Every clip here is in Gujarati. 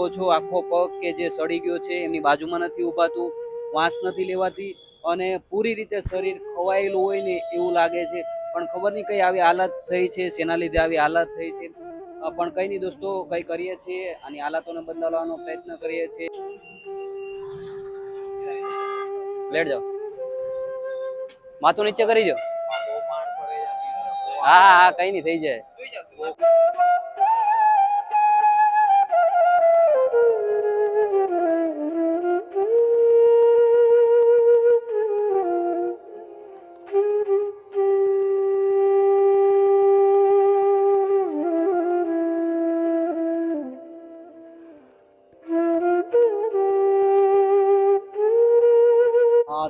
શકો છો, આખો પગ કે જે સડી ગયો છે, એમની બાજુમાં નથી ઉભાતું વાંસ નથી લેવાતી અને પૂરી રીતે શરીર ખવાયેલું હોય ને એવું લાગે છે. પણ ખબર નહીં કઈ આવી હાલત થઈ છે, શેના લીધે આવી હાલત થઈ છે. પણ કઈ નહીં દોસ્તો, કઈ કરીએ છીએ આની હાલતોને બદલવાનો પ્રયત્ન કરીએ છીએ. લેટ જાઓ. માથું નીચે કરી જાઓ હા હા, કઈ નહીં, થઈ જાય.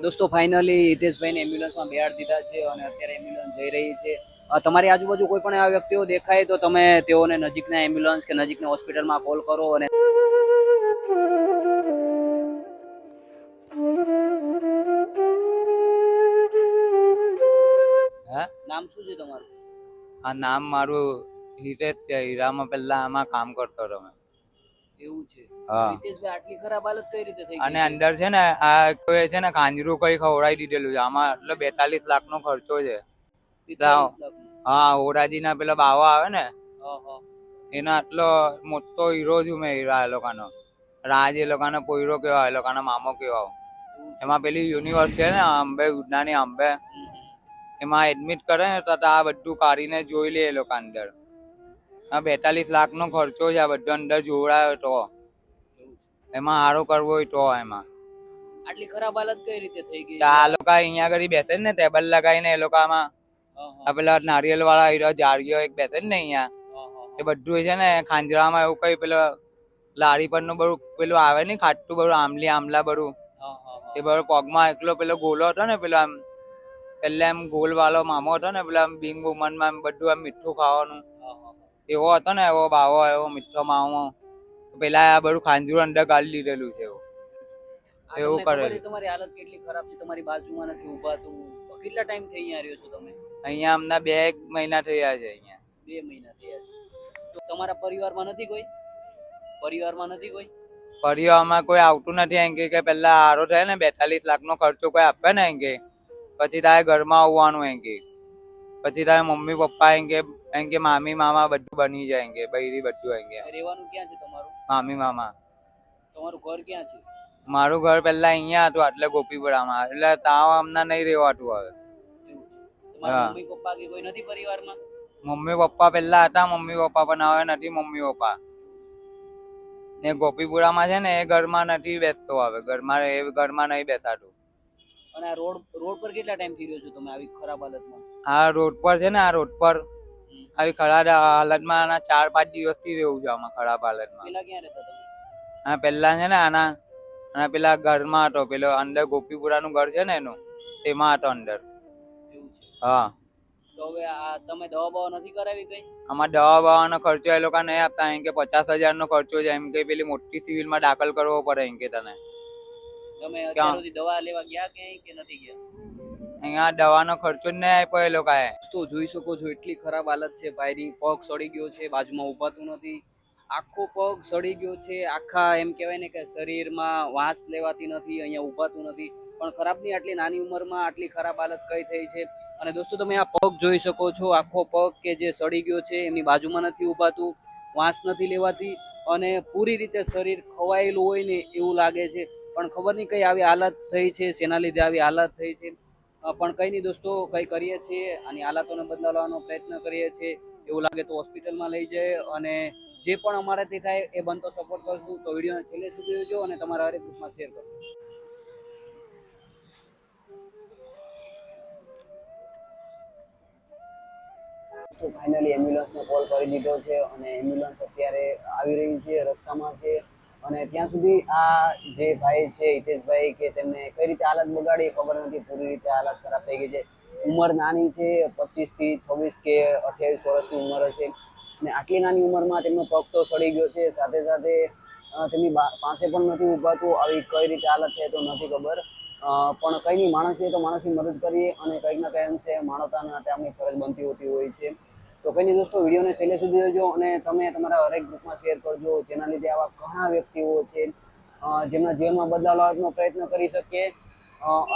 દોસ્તો ફાઇનલી હિતેશભાઈને એમ્બ્યુલન્સમાં બેહાડ દીધા છે અને અત્યારે એમ્બ્યુલન્સ જઈ રહી છે. તમારી આજુબાજુ કોઈ પણ એવા વ્યક્તિઓ દેખાય તો તમે તેઓને નજીકના એમ્બ્યુલન્સ કે નજીકના હોસ્પિટલમાં કોલ કરો અને હા? નામ શું છે તમારું? આ નામ મારું હિતેશ છે, હીરામાં પહેલા આમાં કામ કરતો હતો એવું છે. હા. આટલી ખરાબ હાલત કઈ રીતે થઈ અને અંદર છે ને આ કોઈ છે ને કાંજરું કઈ ખવડાવી દીધેલું છે. આમાં એટલે બેતાલીસ લાખ નો ખર્ચો છે. હા ઓરાજી ના પેલા બાવા આવે ને એનો આટલો મોટો હીરો છું મેં હીરા એ લોકોનો. રાજ એ લોકોનો પોયરો કેવા એ લોકોનો મામો કેવા એમાં પેલી યુનિવર્સ છે ને અંબે ઉડનાની અંબે એમાં એડમિટ કરે ને તો આ બધું કાઢીને જોઈ લે એ લોકો અંદર. આ બેતાલીસ લાખ નો ખર્ચો છે આ બધો અંદર જોડાયો તો. એમાં આરો કરવો હોય તો એમાં. આટલી ખરાબ હાલત કઈ રીતે થઈ ગઈ? આ લોકો અહીંયા આગળ બેસે ને ટેબલ લગાવીને એ લોકો આમાં. આ પેલા નારિયેલ વાળા હીરો જાળીઓ એક બેસે ને અહીંયા. એ બધું છે ને ખાંજરામાં એવું કઈ પેલો લારી પરનું બધું પેલું આવે ને ખાટું બધું આમલી આમલા બધું. એ બધું પગમાં એકલો પેલો ગોલો હતો ને પેલો આમ પેલા એમ ગોલ વાળો મામો હતો ને પેલા બિંગ વુમનમાં બધું આમ મીઠું ખાવાનું. એવો હતો ને એવો બાવો એવો મીઠો મામો તો પેલા આ બધું ખાંજુર અંદર ગાળી લીધેલું છે એવું. એવું કરે કરેલું. તમારી હાલત કેટલી ખરાબ છે? તમારી બાજુમાં નથી ઊભાતું કેટલા ટાઈમ થઈ અહીંયા રહ્યો છો તમે? અહીંયા હમણાં બે એક મહિના થયા છે અહીંયા. બે મહિના થયા છે. તો તમારા પરિવારમાં નથી કોઈ? પરિવારમાં નથી કોઈ? પરિવારમાં કોઈ આવતું નથી એમ કે પેલા હારો થાય ને બેતાલીસ લાખ નો ખર્ચો કોઈ આપે ને એમ કે. પછી તારે ઘરમાં આવવાનું એમ કે. પછી તારે મમ્મી પપ્પા એમ કે એમ કે મામી મામા બધું બની જાયંગે બૈરી બધું એમ રહેવાનું ક્યાં છે તમારું? મામી મામા. તમારું ઘર ક્યાં છે? મારું ઘર પહેલા અહીંયા હતું એટલે ગોપીપુરામાં. એટલે તાવ હમણાં નહીં રહેવાતું હવે. મમ્મી પપ્પા કે કોઈ નથી પરિવારમાં? મમ્મી પપ્પા પહેલા હતા મમ્મી પપ્પા પણ હવે નથી મમ્મી પપ્પા. ને ગોપીપુરામાં છે ને એ ઘરમાં નથી બેસતો હવે. ઘરમાં એ ઘરમાં નહીં બેસાતું. અને આ રોડ રોડ પર કેટલા ટાઈમથી રહ્યો છો તમે આવી ખરાબ હાલતમાં? આ રોડ પર છે ને આ રોડ પર આવી ખરાબ હાલતમાં આના ચાર પાંચ દિવસથી રહેવું છે આમાં ખરાબ હાલતમાં પેલા ક્યાં રહેતા તમે? આ પેલા છે ને આના આના પેલા ઘરમાં હતો પેલો અંદર ગોપીપુરાનું ઘર છે ને એનું તેમાં હતો અંદર. હા. તો હવે આ તમે દવા બવા નથી કરાવી કઈ? આમાં દવા બવાનો ખર્ચો એ લોકો નહીં આપતા એમ કે પચાસ હજારનો ખર્ચો છે એમ કે પેલી મોટી સિવિલમાં દાખલ કરવો પડે એમ કે તને. તમે દવા લેવા ગયા કે નથી ગયા? અહીંયા દવાનો ખર્ચો જ નહીં આપ્યો એ લોકોએ. તો જોઈ શકો છો, એટલી ખરાબ હાલત છે. ભાઈની પગ સડી ગયો છે, બાજુમાં ઊભાતું નથી. આખો પગ સડી ગયો છે. આખા એમ કહેવાય ને કે શરીરમાં વાંસ લેવાતી નથી, અહીંયા ઊભાતું નથી. પણ ખરાબની આટલી નાની ઉંમરમાં આટલી ખરાબ હાલત કઈ થઈ છે? અને દોસ્તો, તમે આ પગ જોઈ શકો છો. આખો પગ કે જે સડી ગયો છે, એમની બાજુમાં નથી ઊભાતું, વાંસ નથી લેવાતી અને પૂરી રીતે શરીર ખવાયેલું હોય ને એવું લાગે છે. પણ ખબર નહીં કઈ આવી હાલત થઈ છે, શેના લીધે આવી હાલત થઈ છે. પણ કંઈ નહીં દોસ્તો, કંઈ કરીએ છીએ આની હાલાતોને બદલાવવાનો પ્રયત્ન કરીએ છીએ. એવું લાગે તો હોસ્પિટલમાં લઈ જાય અને જે પણ અમારાથી થાય એ બનતો સપોર્ટ કરશું. તો વિડીયોને છેલ્લે સુધી જોજો અને તમારા હરેક ગ્રુપમાં શેર કરો ફાઇનલી એમ્બ્યુલન્સને કોલ કરી દીધો છે અને એમ્બ્યુલન્સ અત્યારે આવી રહી છે, રસ્તામાં છે. અને ત્યાં સુધી આ જે ભાઈ છે, હિતેશભાઈ, કે તેમને કઈ રીતે હાલત બગાડી ખબર નથી, પૂરી રીતે હાલત ખરાબ થઈ ગઈ છે. ઉંમર નાની છે, પચીસથી છવ્વીસ કે અઠ્યાવીસ વર્ષની ઉંમર હશે. અને આટલી નાની ઉંમરમાં તેમનો પગ તો સડી ગયો છે. સાથે સાથે તેમની પાસે પણ નથી ઊભાતું આવી કઈ રીતે હાલત છે તો નથી ખબર. પણ કંઈ નહીં, માણસ છે તો માણસની મદદ કરીએ અને કંઈક ના કંઈ અંશે માનવતાના આપણી ફરજ બનતી હોતી હોય છે. તો કંઈ દોસ્તો, વિડીયોને છેલ્લે સુધી જોજો અને તમે તમારા હરેક ગ્રુપમાં શેર કરજો, જેના લીધે આવા ઘણા વ્યક્તિઓ છે જેમના જીવનમાં બદલાવ લાવવાનો પ્રયત્ન કરી શકીએ.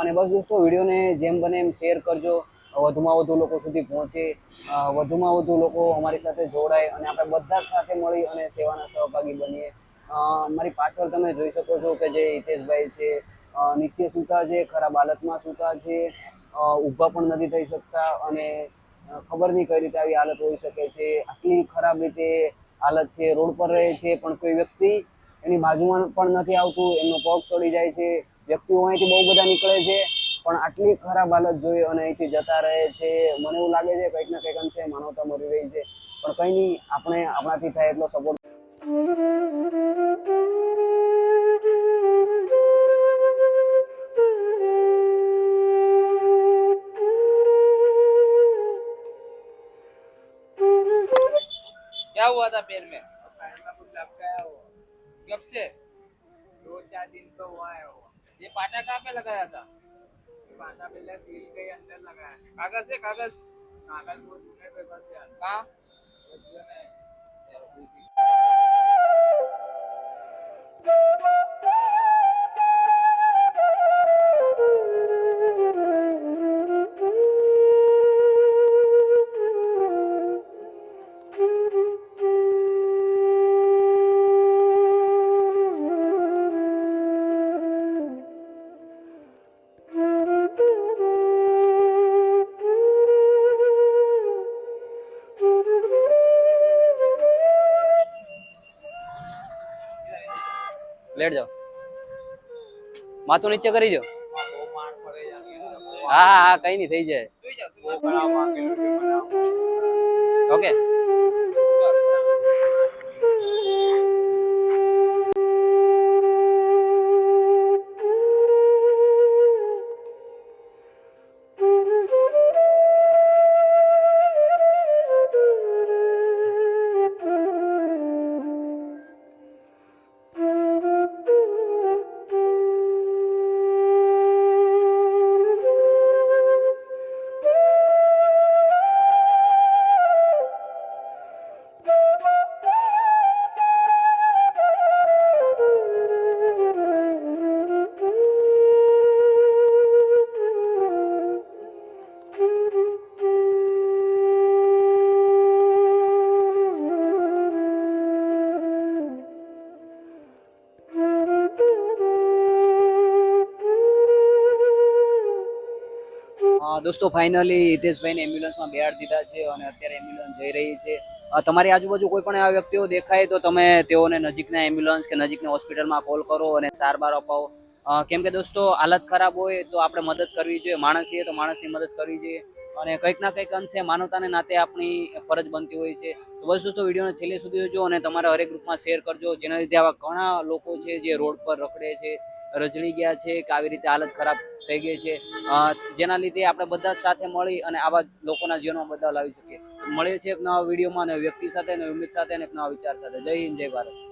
અને બસ દોસ્તો, વિડીયોને જેમ બને એમ શેર કરજો. વધુમાં વધુ લોકો સુધી પહોંચે. વધુમાં વધુ લોકો અમારી સાથે જોડાય અને આપણે બધા સાથે મળી અને સેવાના સહભાગી બનીએ. મારી પાછળ તમે જોઈ શકો છો કે જે હિતેશભાઈ છે નીચે સૂતા છે, ખરાબ હાલતમાં સૂતા છે ઊભા પણ નથી થઈ શકતા અને ખબર નહીં કઈ રીતે આવી હાલત હોઈ શકે છે. આટલી ખરાબ રીતે હાલત છે, રોડ પર રહે છે, પણ કોઈ વ્યક્તિ એની બાજુમાં પણ નથી આવતું, એમનો પગ ચડી જાય છે. વ્યક્તિઓ અહીંથી બહુ બધા નીકળે છે, પણ આટલી ખરાબ હાલત જોઈ અને અહીંથી જતા રહે છે. મને એવું લાગે છે કંઈક ને કંઈક અંશે માનવતા મરી રહી છે. પણ કંઈ નહીં, આપણે આપણાથી થાય એટલો સપોર્ટ क्या हुआ था पैर में पैर में कुछ लग गया वो कब से दो चार दिन तो हुआ है वो ये पाटा कहाँ पे लगाया था पाता पहले दिल के अंदर लगा है कागज से कागज कागज वो जूने पेपर से आता कहाँ है। वो जूने બેઠ જાઓ માથું નીચે કરી જો. હા હા કઈ નહીં થઈ જાય. ઓકે. દોસ્તો ફાઇનલી હિતેશભાઈને એમ્બ્યુલન્સમાં બેહાડ દીધા છે અને અત્યારે એમ્બ્યુલન્સ જઈ રહી છે. તમારી આજુબાજુ કોઈ પણ એવા વ્યક્તિઓ દેખાય તો તમે તેઓને નજીકના એમ્બ્યુલન્સ કે નજીકના હોસ્પિટલમાં કોલ કરો અને સારવાર અપાવો. કેમ કે દોસ્તો, હાલત ખરાબ હોય તો આપણે મદદ કરવી જોઈએ. માણસ છીએ તો માણસની મદદ કરવી જોઈએ. અને કંઈક ના કંઈક અંશે માનવતાને નાતે આપણી ફરજ બનતી હોય છે. તો બસ દોસ્તો, વિડીયોને છેલ્લે સુધી જોજો અને તમારા હરેક ગ્રુપમાં શેર કરજો. જેના લીધે આવા ઘણા લોકો છે જે રોડ પર રખડે છે રજળી ગયા છે, કે આવી રીતે હાલત ખરાબ થઈ ગઈ છે. જેના લીધે આપણે બધા સાથે મળી અને આવા લોકોના જીવનમાં બદલાવ લાવી શકીએ. મળીએ છીએ એક નવા વિડીયોમાં અને વ્યક્તિ સાથે અને ઉમેદ સાથે અને એક નવા વિચાર સાથે. જય હિન્દ, જય ભારત.